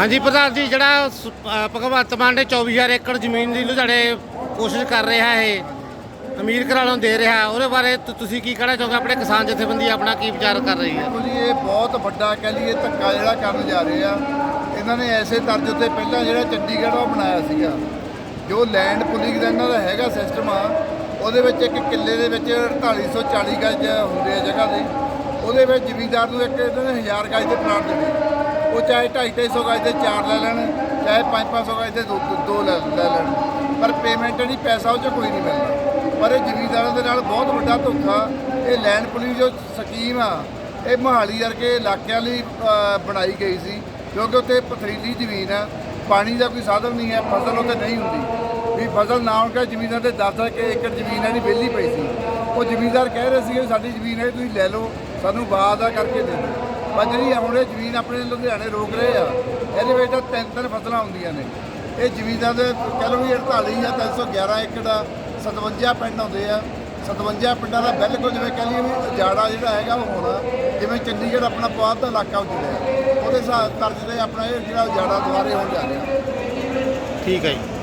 ਹਾਂਜੀ ਪ੍ਰਧਾਨ ਜੀ ਜਿਹੜਾ ਸ- ਅ, ਭਗਵੰਤ ਮਾਨ ਨੇ 24000 ਏਕੜ ਜ਼ਮੀਨ ਦੀ ਲੁਧਿਆਣੇ ਕੋਸ਼ਿਸ਼ ਕਰ ਰਿਹਾ ਹੈ ਅਮੀਰ ਘਰਾਣੋਂ ਦੇ ਰਿਹਾ ਉਹਦੇ ਬਾਰੇ ਤੁ- ਤੁਸੀਂ ਕੀ ਕਹਿਣਾ ਚਾਹੋਗੇ? ਆਪਣੇ ਕਿਸਾਨ ਜਥੇਬੰਦੀ ਆਪਣਾ ਕੀ ਵਿਚਾਰ ਕਰ ਰਹੀ ਹੈ? ਦੇਖੋ ਇਹ ਬਹੁਤ ਵੱਡਾ ਕਹਿ ਲਈਏ ਧੱਕਾ ਜਿਹੜਾ ਕਰਨ ਜਾ ਰਹੇ ਆ। ਇਹਨਾਂ ਨੇ ਐਸੇ ਤਰਜ਼ ਉੱਤੇ ਪਹਿਲਾਂ ਜਿਹੜਾ ਚੰਡੀਗੜ੍ਹ ਉਹ ਬਣਾਇਆ ਸੀਗਾ। ਜੋ ਲੈਂਡ ਪੁਲਿੰਗ ਦਾ ਇਹਨਾਂ ਦਾ ਹੈਗਾ ਸਿਸਟਮ ਆ ਉਹਦੇ ਵਿੱਚ ਇੱਕ ਕਿੱਲੇ ਦੇ ਵਿੱਚ 4840 ਗਜ ਹੁੰਦੇ ਆ ਜਗ੍ਹਾ ਦੇ। ਉਹਦੇ ਵਿੱਚ ਜ਼ਮੀਂਦਾਰ ਨੂੰ ਇੱਕ ਇਹਨਾਂ ਨੇ 1000 ਗਜ ਦੇ ਪਲਾਟ ਦੇਣੇ। ਉਹ ਚਾਹੇ 250 ਗਜ ਦੇ ਚਾਰ ਲੈ ਲੈਣ, ਚਾਹੇ 5-500 ਗਜ ਦੇ ਦੋ ਦੋ ਲੈ ਲੈ ਲੈਣ। ਪਰ ਪੇਮੈਂਟ ਨਹੀਂ ਪੈਸਾ ਉਹ 'ਚ ਕੋਈ ਨਹੀਂ ਮਿਲਦਾ। ਪਰ ਇਹ ਜ਼ਮੀਂਦਾਰਾਂ ਦੇ ਨਾਲ ਬਹੁਤ ਵੱਡਾ ਧੋਖਾ, ਇਹ ਲੈਂਡ ਪੁਲਿੰਗ ਜੋ ਸਕੀਮ ਆ, ਇਹ ਮੋਹਾਲੀ ਵਰਗੇ ਇਲਾਕਿਆਂ ਲਈ ਬਣਾਈ ਗਈ ਸੀ। ਕਿਉਂਕਿ ਉੱਥੇ ਪਥਰੀਲੀ ਜ਼ਮੀਨ ਆ, ਪਾਣੀ ਦਾ ਕੋਈ ਸਾਧਨ ਨਹੀਂ ਹੈ, ਫਸਲ ਉੱਥੇ ਨਹੀਂ ਹੁੰਦੀ। ਵੀ ਫਸਲ ਨਾ ਹੋਣ ਕਰਕੇ ਜ਼ਮੀਨਾਂ ਤੇ 10 ਏਕੜ ਜ਼ਮੀਨ ਹੈ ਵਿਹਲੀ ਪਈ ਸੀ। ਉਹ ਜ਼ਮੀਨਦਾਰ ਕਹਿ ਰਹੇ ਸੀਗੇ ਸਾਡੀ ਜ਼ਮੀਨ ਹੈ, ਤੁਸੀਂ ਲੈ ਲਓ, ਸਾਨੂੰ ਬਾਅਦ ਆ ਕਰਕੇ ਦੇ ਦਿਓ। ਪਰ ਜਿਹੜੀ ਹੁਣ ਇਹ ਜ਼ਮੀਨ ਆਪਣੇ ਲੁਧਿਆਣੇ ਰੋਕ ਰਹੇ ਆ। ਇਹਦੇ ਵਿੱਚ ਤਾਂ ਤਿੰਨ ਤਿੰਨ ਫਸਲਾਂ ਹੁੰਦੀਆਂ ਨੇ। ਇਹ ਜ਼ਮੀਨਾਂ ਦੇ ਕਹਿ ਲਓ ਵੀ 48 ਜਾਂ 311 ਏਕੜ ਆ 57 ਪਿੰਡ ਆਉਂਦੇ ਆ। 57 ਪਿੰਡਾਂ ਦਾ ਬਿਲਕੁਲ ਜਿਵੇਂ ਕਹਿ ਲਈਏ ਵੀ ਉਜਾੜਾ ਜਿਹੜਾ ਹੈਗਾ ਉਹ ਹੋਣਾ, ਜਿਵੇਂ ਚੰਡੀਗੜ੍ਹ ਆਪਣਾ ਬਹੁਤ ਦਾ ਇਲਾਕਾ ਉਜੜਿਆ ਉਹਦੇ ਹਿਸਾਬ ਤਰਜ਼ ਤੇ ਆਪਣਾ ਇਹ ਜਿਹੜਾ ਉਜਾੜਾ ਦੁਆਰੇ ਹੋਣ ਜਾ ਰਿਹਾ। ਠੀਕ ਹੈ ਜੀ।